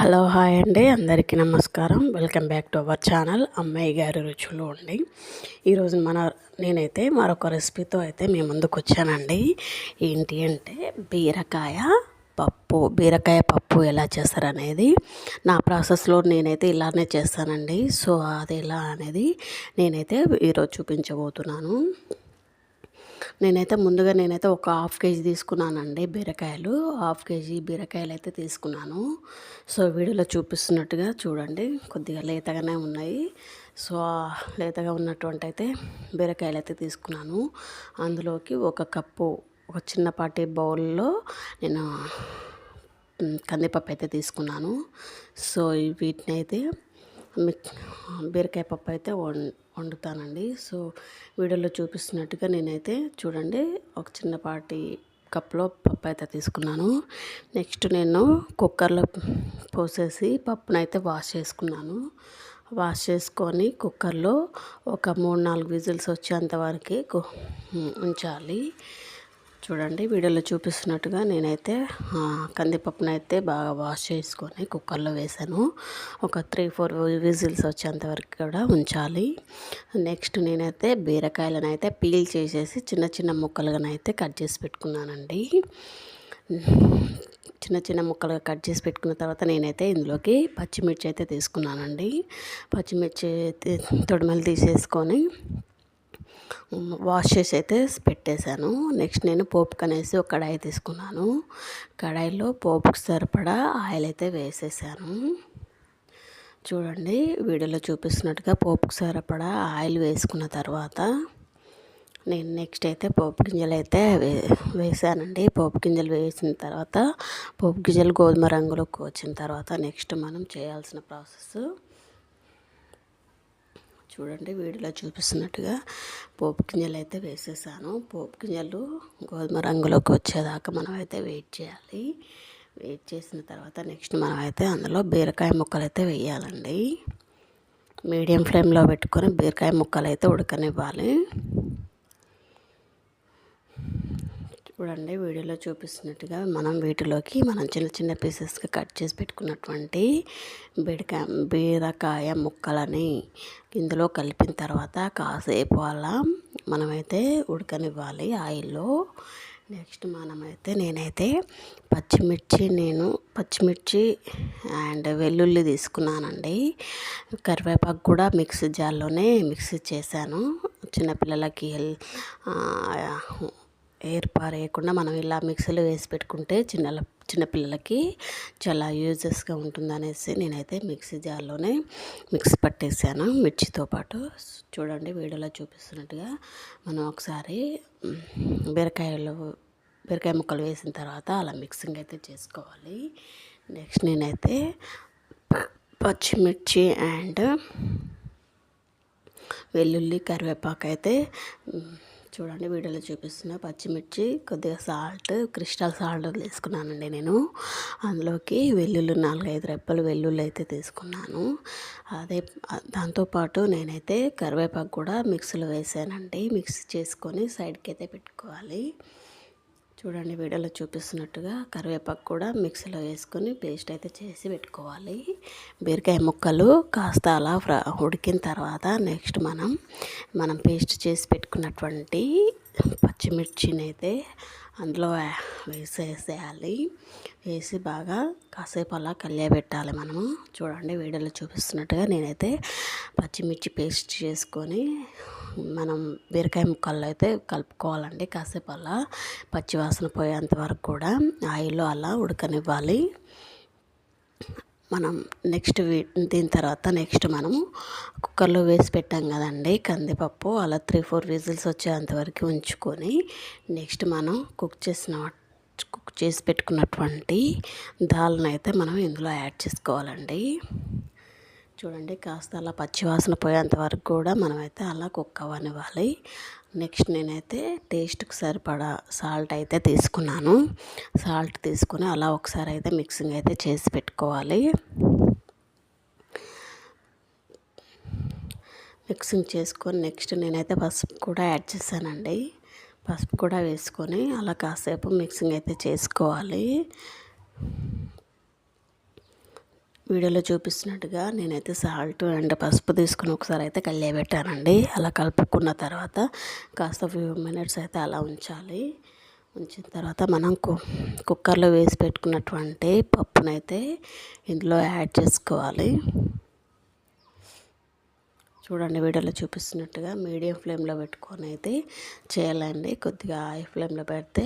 Hello hi అండి అందరికీ నమస్కారం. Welcome back to our channel. అమ్మాయి గారి రుచులు అండి ఈరోజు మన నేనైతే మరొక రెసిపీతో అయితే మీ ముందుకు వచ్చానండి. ఏంటి అంటే బీరకాయ పప్పు. బీరకాయ పప్పు ఎలా చేస్తారనేది నా ప్రాసెస్లో నేనైతే ఇలానే చేస్తానండి. సో అది ఎలా అనేది నేనైతే ఈరోజు చూపించబోతున్నాను. నేనైతే ముందుగా నేనైతే ఒక హాఫ్ కేజీ తీసుకున్నానండి బీరకాయలు. హాఫ్ కేజీ బీరకాయలు అయితే తీసుకున్నాను. సో వీడియోలో చూపిస్తున్నట్టుగా చూడండి. కొద్దిగా లేతగానే ఉన్నాయి. సో లేతగా ఉన్నటువంటి అయితే బీరకాయలు అయితే తీసుకున్నాను. అందులోకి ఒక కప్పు ఒక చిన్నపాటి బౌల్లో నేను కందిపప్పు అయితే తీసుకున్నాను. సో వీటిని అయితే బీరకాయ పప్పు అయితే వండుతానండి. సో వీడియోలో చూపిస్తున్నట్టుగా నేనైతే చూడండి ఒక చిన్నపాటి కప్లో పప్పు అయితే తీసుకున్నాను. నెక్స్ట్ నేను కుక్కర్లో పోసేసి పప్పునైతే వాష్ చేసుకున్నాను. వాష్ చేసుకొని కుక్కర్లో ఒక మూడు నాలుగు విజిల్స్ వచ్చేంత వరకు ఉంచాలి. చూడండి వీడియోలో చూపిస్తున్నట్టుగా నేనైతే కందిపప్పును అయితే బాగా వాష్ చేసుకొని కుక్కర్లో వేసాను ఒక త్రీ ఫోర్ విజిల్స్ వచ్చేంత వరకు కూడా ఉంచాలి. నెక్స్ట్ నేనైతే బీరకాయలను అయితే పీల్ చేసేసి చిన్న చిన్న ముక్కలుగానైతే కట్ చేసి పెట్టుకున్నానండి. చిన్న చిన్న ముక్కలుగా కట్ చేసి పెట్టుకున్న తర్వాత నేనైతే ఇందులోకి పచ్చిమిర్చి అయితే తీసుకున్నానండి. పచ్చిమిర్చి తొడిమలు తీసేసుకొని వాష్ చేసి అయితే పెట్టేశాను. నెక్స్ట్ నేను పోపు కనేసి ఒక కడాయి తీసుకున్నాను. కడాయిలో పోపుకు సరిపడా ఆయిల్ అయితే వేసేసాను. చూడండి వీడియోలో చూపిస్తున్నట్టుగా పోపుకు సరిపడా ఆయిల్ వేసుకున్న తర్వాత నేను నెక్స్ట్ అయితే పోపు గింజలు అయితే వే వేసానండి. పోపు గింజలు వేసిన తర్వాత పోపు గింజలు గోధుమ రంగులోకి వచ్చిన తర్వాత నెక్స్ట్ మనం చేయాల్సిన ప్రాసెస్ చూడండి వీడియోలో చూపిస్తున్నట్టుగా పోపు గింజలు అయితే వేసేసాను. పోపు గింజలు గోధుమ రంగులోకి వచ్చేదాకా మనం అయితే వెయిట్ చేయాలి. వెయిట్ చేసిన తర్వాత నెక్స్ట్ మనం అయితే అందులో బీరకాయ ముక్కలు అయితే వేయాలండి. మీడియం ఫ్లేమ్లో పెట్టుకొని బీరకాయ ముక్కలు అయితే ఉడకనివ్వాలి. చూడండి వీడియోలో చూపిస్తున్నట్టుగా మనం వీటిలోకి మనం చిన్న చిన్న పీసెస్గా కట్ చేసి పెట్టుకున్నటువంటి బీడకాయ బీరకాయ ముక్కలని ఇందులో కలిపిన తర్వాత కాసేపు అలా మనమైతే ఉడకనివ్వాలి ఆయిల్లో. నెక్స్ట్ మనమైతే నేనైతే పచ్చిమిర్చి నేను పచ్చిమిర్చి అండ్ వెల్లుల్లి తీసుకున్నానండి. కరివేపాకు కూడా మిక్సీ జార్లోనే మిక్సీ చేశాను. చిన్నపిల్లలకి హెల్ ఏర్పారేయకుండా మనం ఇలా మిక్సీలో వేసి పెట్టుకుంటే చిన్న చిన్నపిల్లలకి చాలా యూజెస్గా ఉంటుందనేసి నేనైతే మిక్సీ జార్లోనే మిక్స్ పట్టేసాను. మిర్చితో పాటు చూడండి వీడియోలో చూపిస్తున్నట్టుగా మనం ఒకసారి బీరకాయలు బీరకాయ ముక్కలు వేసిన తర్వాత అలా మిక్సింగ్ అయితే చేసుకోవాలి. నెక్స్ట్ నేనైతే పచ్చిమిర్చి అండ్ వెల్లుల్లి కరివేపాకు అయితే చూడండి వీడియోలో చూపిస్తున్న పచ్చిమిర్చి కొద్దిగా సాల్ట్ క్రిస్టల్ సాల్ట్ తీసుకున్నానండి నేను. అందులోకి వెల్లుల్లి నాలుగైదు రెప్పలు వెల్లుల్లి అయితే తీసుకున్నాను. అదే దాంతోపాటు నేనైతే కరివేపాకు కూడా మిక్సీలో వేసానండి. మిక్స్ చేసుకొని సైడ్కి అయితే పెట్టుకోవాలి. చూడండి వీడియోలో చూపిస్తున్నట్టుగా కరివేపాకు కూడా మిక్సీలో వేసుకొని పేస్ట్ అయితే చేసి పెట్టుకోవాలి. బీరకాయ ముక్కలు కాస్త అలా ఫ్రా ఉడికిన తర్వాత నెక్స్ట్ మనం మనం పేస్ట్ చేసి పెట్టుకున్నటువంటి పచ్చిమిర్చిని అయితే అందులో వేసేసేయాలి. వేసి బాగా కాసేపు అలా కలియబెట్టాలి మనము. చూడండి వీడియోలో చూపిస్తున్నట్టుగా నేనైతే పచ్చిమిర్చి పేస్ట్ చేసుకొని మనం బీరకాయ ముక్కల్లో అయితే కలుపుకోవాలండి కాసేపు అలా పచ్చివాసన పోయేంత వరకు కూడా ఆయిల్లో అలా ఉడకనివ్వాలి. మనం నెక్స్ట్ దీని తర్వాత నెక్స్ట్ మనము కుక్కర్లో వేసి పెట్టాం కదండి కందిపప్పు అలా త్రీ ఫోర్ విజిల్స్ వచ్చేంతవరకు ఉంచుకొని నెక్స్ట్ మనం కుక్ చేసిన కుక్ చేసి పెట్టుకున్నటువంటి దాల్ని అయితే మనం ఇందులో యాడ్ చేసుకోవాలండి. చూడండి కాస్త అలా పచ్చివాసన పోయేంత వరకు కూడా మనమైతే అలా కుక్ అవ్వనివ్వాలి. నెక్స్ట్ నేనైతే టేస్ట్కి సరిపడా సాల్ట్ అయితే తీసుకున్నాను. సాల్ట్ తీసుకుని అలా ఒకసారి అయితే మిక్సింగ్ అయితే చేసి పెట్టుకోవాలి. మిక్సింగ్ చేసుకొని నెక్స్ట్ నేనైతే పసుపు కూడా యాడ్ చేశానండి. పసుపు కూడా వేసుకొని అలా కాసేపు మిక్సింగ్ అయితే చేసుకోవాలి. వీడియోలో చూపిస్తున్నట్టుగా నేనైతే సాల్ట్ అండ్ పసుపు తీసుకుని ఒకసారి అయితే కలియబెట్టానండి. అలా కలుపుకున్న తర్వాత కాస్త ఫ్యూ మినిట్స్ అయితే అలా ఉంచాలి. ఉంచిన తర్వాత మనం కు కుక్కర్లో వేసి పెట్టుకున్నటువంటి పప్పునైతే ఇందులో యాడ్ చేసుకోవాలి. చూడండి వీడియోలో చూపిస్తున్నట్టుగా మీడియం ఫ్లేమ్లో పెట్టుకొని అయితే చేయాలండి. కొద్దిగా హై ఫ్లేమ్లో పెడితే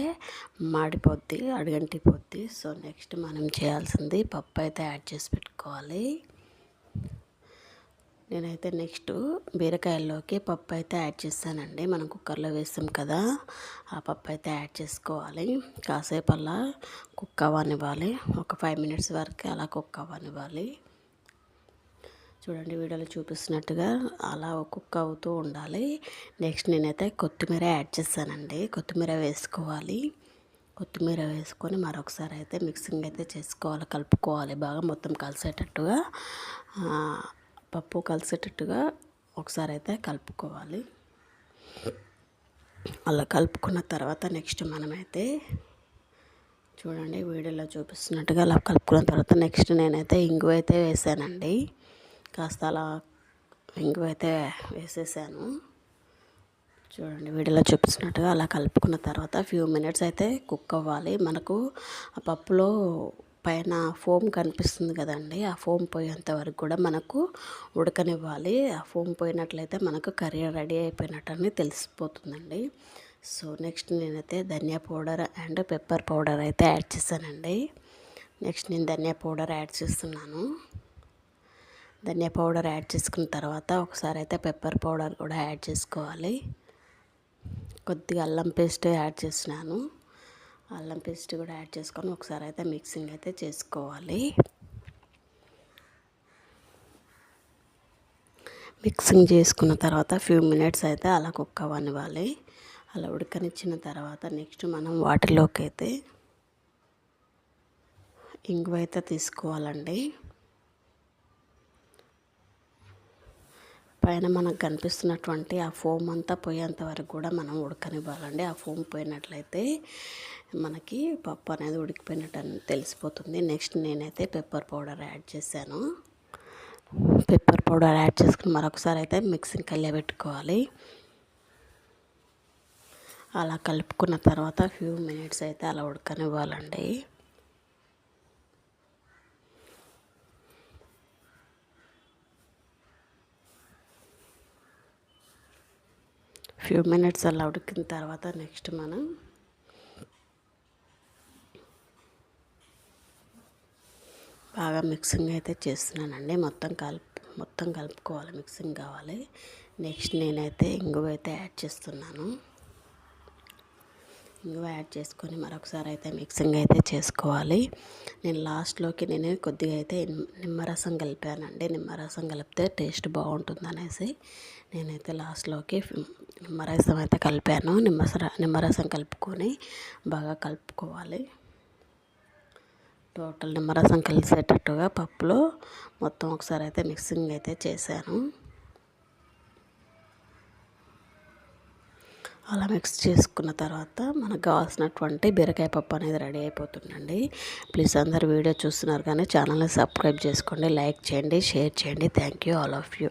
మాడిపోద్ది అడుగంటిపోద్ది. సో నెక్స్ట్ మనం చేయాల్సింది పప్పు అయితే యాడ్ చేసి పెట్టుకోవాలి. నేనైతే నెక్స్ట్ బీరకాయల్లోకి పప్పు అయితే యాడ్ చేస్తానండి. మనం కుక్కర్లో వేస్తాం కదా ఆ పప్పు అయితే యాడ్ చేసుకోవాలి. కాసేపు అలా కుక్ అవ్వనివ్వాలి. ఒక ఫైవ్ మినిట్స్ వరకు అలా కుక్ అవ్వనివ్వాలి. చూడండి వీడియోలో చూపిస్తున్నట్టుగా అలా కుక్ అవుతూ ఉండాలి. నెక్స్ట్ నేనైతే కొత్తిమీర యాడ్ చేస్తానండి కొత్తిమీర వేసుకోవాలి. కొత్తిమీర వేసుకొని మరొకసారి అయితే మిక్సింగ్ అయితే చేసుకోవాలి కలుపుకోవాలి. బాగా మొత్తం కలిసేటట్టుగా పప్పు కలిసేటట్టుగా ఒకసారి అయితే కలుపుకోవాలి. అలా కలుపుకున్న తర్వాత నెక్స్ట్ మనమైతే చూడండి వీడియోలో చూపిస్తున్నట్టుగా అలా కలుపుకున్న తర్వాత నెక్స్ట్ నేనైతే ఇంగు అయితే వేసానండి. కాస్త అలా ఇంగు అయితే వేసేసాను. చూడండి వీడియోలో చూపిస్తున్నట్టుగా అలా కలుపుకున్న తర్వాత ఫ్యూ మినిట్స్ అయితే కుక్ అవ్వాలి. మనకు ఆ పప్పులో పైన ఫోమ్ కనిపిస్తుంది కదండి ఆ ఫోమ్ పోయేంత వరకు కూడా మనకు ఉడకనివ్వాలి. ఆ ఫోమ్ పోయినట్లయితే మనకు కర్రీ రెడీ అయిపోయినట్టు అని తెలిసిపోతుందండి. సో నెక్స్ట్ నేనైతే dhania powder and pepper powder అయితే యాడ్ చేశానండి. నెక్స్ట్ నేను ధనియా పౌడర్ యాడ్ చేస్తున్నాను. ధనియా పౌడర్ యాడ్ చేసుకున్న తర్వాత ఒకసారి అయితే పెప్పర్ పౌడర్ కూడా యాడ్ చేసుకోవాలి. కొద్దిగా అల్లం పేస్ట్ యాడ్ చేసినాను. అల్లం పేస్ట్ కూడా యాడ్ చేసుకొని ఒకసారి అయితే మిక్సింగ్ అయితే చేసుకోవాలి. మిక్సింగ్ చేసుకున్న తర్వాత ఫ్యూ మినిట్స్ అయితే అలా కుక్క అవ్వనివ్వాలి అలా ఉడకనిచ్చిన తర్వాత నెక్స్ట్ మనం వాటిలోకి అయితే ఇంగువ అయితే తీసుకోవాలండి. పైన మనకు కనిపిస్తున్నటువంటి ఆ ఫోమ్ అంతా పోయేంత వరకు కూడా మనం ఉడకనివ్వాలండి. ఆ ఫోమ్ పోయినట్లయితే మనకి పప్పు అనేది ఉడికిపోయినట్టు అని తెలిసిపోతుంది. నెక్స్ట్ నేనైతే పెప్పర్ పౌడర్ యాడ్ చేశాను. పెప్పర్ పౌడర్ యాడ్ చేసుకుని మరొకసారి అయితే మిక్సింగ్ కలియబెట్టుకోవాలి అలా కలుపుకున్న తర్వాత ఫ్యూ మినిట్స్ అయితే అలా ఉడకనివ్వాలండి. ఫ్యూ మినిట్స్ అలా ఉడికిన తర్వాత నెక్స్ట్ మనం బాగా మిక్సింగ్ అయితే చేస్తున్నానండి. మొత్తం కలుపు మొత్తం కలుపుకోవాలి. మిక్సింగ్ కావాలి. నెక్స్ట్ నేనైతే ఇంగువ అయితే యాడ్ చేస్తున్నాను. ఇంగువ యాడ్ చేసుకొని మరొకసారి అయితే మిక్సింగ్ అయితే చేసుకోవాలి. నేను లాస్ట్లోకి నేను కొద్దిగా అయితే నిమ్మరసం కలిపానండి. నిమ్మరసం కలిపితే టేస్ట్ బాగుంటుంది అనేసి నేనైతే లాస్ట్లోకి నిమ్మరసం అయితే కలిపాను. నిమ్మసర నిమ్మరసం కలుపుకొని బాగా కలుపుకోవాలి. టోటల్ నిమ్మరసం కలిసేటట్టుగా పప్పులో మొత్తం ఒకసారి అయితే మిక్సింగ్ అయితే చేశాను. అలా మిక్స్ చేసుకున్న తర్వాత మనకు కావాల్సినటువంటి బీరకాయ పప్పు అనేది రెడీ అయిపోతుందండి. ప్లీజ్ అందరు వీడియో చూస్తున్నారు కానీ ఛానల్ని సబ్స్క్రైబ్ చేసుకోండి లైక్ చేయండి షేర్ చేయండి. Thank you all of you.